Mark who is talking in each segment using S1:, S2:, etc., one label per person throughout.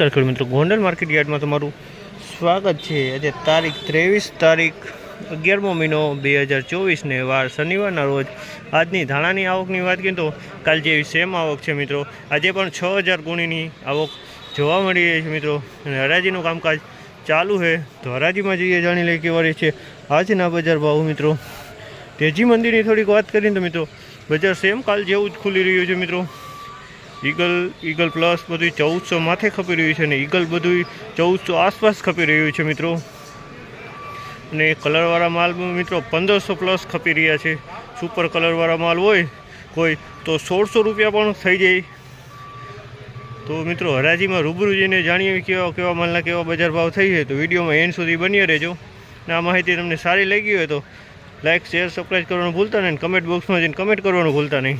S1: ખેડૂત મિત્રો. ગોંડલ માર્કેટ યાર્ડમાં તમારું સ્વાગત છે. આજે તારીખ ત્રેવીસ તારીખ અગિયારમો મહિનો બે હજાર ચોવીસને વાર શનિવારના રોજ આજની ધાણાની આવકની વાત કરીએ તો કાલ જેવી સેમ આવક છે મિત્રો, આજે પણ છ હજાર ગુણીની આવક જોવા મળી રહી છે મિત્રો. અને હરાજીનું કામકાજ ચાલુ છે. તો હરાજીમાં જઈએ, જાણી લઈએ કેવા રહી છે આજના બજાર ભાવ મિત્રો. તેજી મંદિરની થોડીક વાત કરીએ તો મિત્રો, બજાર સેમ કાલ જેવું જ ખુલી રહ્યું છે મિત્રો. ઈગલ ઈગલ પ્લસ બધું ચૌદસો માથે ખપી રહ્યું છે અને ઈગલ બધું ચૌદસો આસપાસ ખપી રહ્યું છે મિત્રો. અને કલરવાળા માલ મિત્રો પંદરસો પ્લસ ખપી રહ્યા છે. સુપર કલરવાળા માલ હોય કોઈ, તો સોળસો રૂપિયા પણ થઈ જાય. તો મિત્રો હરાજીમાં રૂબરૂ જઈને જાણીએ કેવા કેવા માલના કેવા બજાર ભાવ થઈ છે. તો વિડીયોમાં એન્ડ સુધી બની રહેજો. અને આ માહિતી તમને સારી લાગી હોય તો લાઇક શેર સબસ્ક્રાઈબ કરવાનું ભૂલતા નહીં. કમેન્ટ બોક્સમાં જઈને કમેન્ટ કરવાનું ભૂલતા નહીં.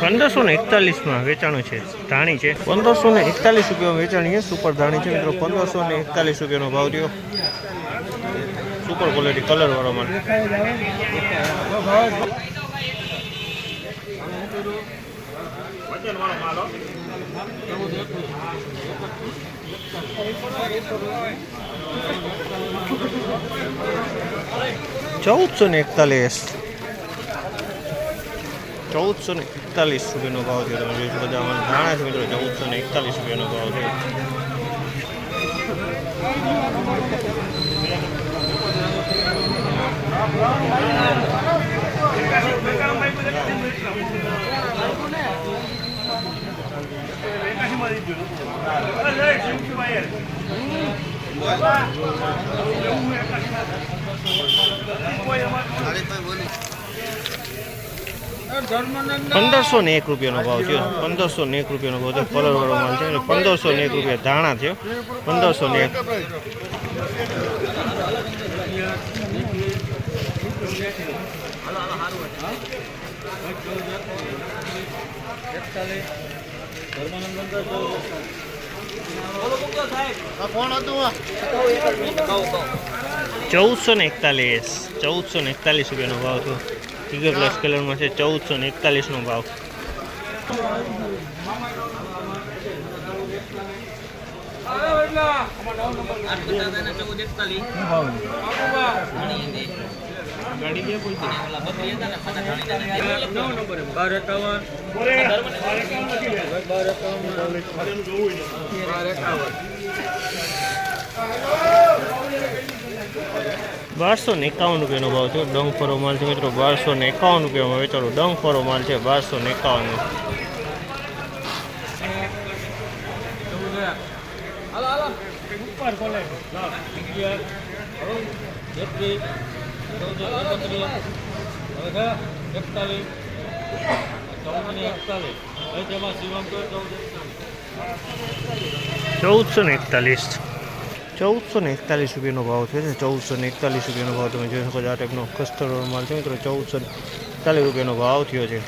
S1: પંદરસો ને એકતાલીસમાં વેચાણું છે. ધાણી છે. પંદરસો ને એકતાલીસ રૂપિયામાં વેચાણી છે. સુપર ધાણી છે મિત્રો. પંદરસો ને એકતાલીસ રૂપિયાનો ભાવ રહ્યો. સુપર ક્વોલિટી ચૌદસો ને એકતાલીસ ચૌદસો ને એકતાલીસ સુધીનો ભાવ છે તમે જોઈ શકો છો છે મિત્રો ચૌદસો ને એકતાલીસ રૂપિયાનો ભાવ છે. પંદરસો ને એક રૂપિયાનો ભાવ થયો. પંદરસો ને એક રૂપિયાનો ભાવ થયો. કલર વાળો માલ છે. પંદરસો ને એક રૂપિયા ધાણા થયો. પંદરસો ને એક. ચૌદસો ને એકતાલીસ ચૌદસો ને એકતાલીસ રૂપિયાનો ભાવ છે ટીગર પ્લસ કલરમાં છે ચૌદસો ને એકતાલીસનો ભાવ. બારસો ને એકાવન રૂપિયાનો ભાવ છે. ડંગ ફરો માલ છે મિત્રો. બારસો ને એકાવન રૂપિયામાં વેચાણો. ડંગ ફરો માલ છે બારસો ને એકાવન ચૌદસો ને એકતાલીસ. ચૌદસો ને એકતાલીસ રૂપિયાનો ભાવ છે. ચૌદસો ને એકતાલીસ રૂપિયાનો ભાવ તમે જોઈ શકો આ ટાઈપનો કસ્તરો માલ છે મિત્રો. ચૌદસો એકતાલીસ રૂપિયાનો ભાવ થયો છે.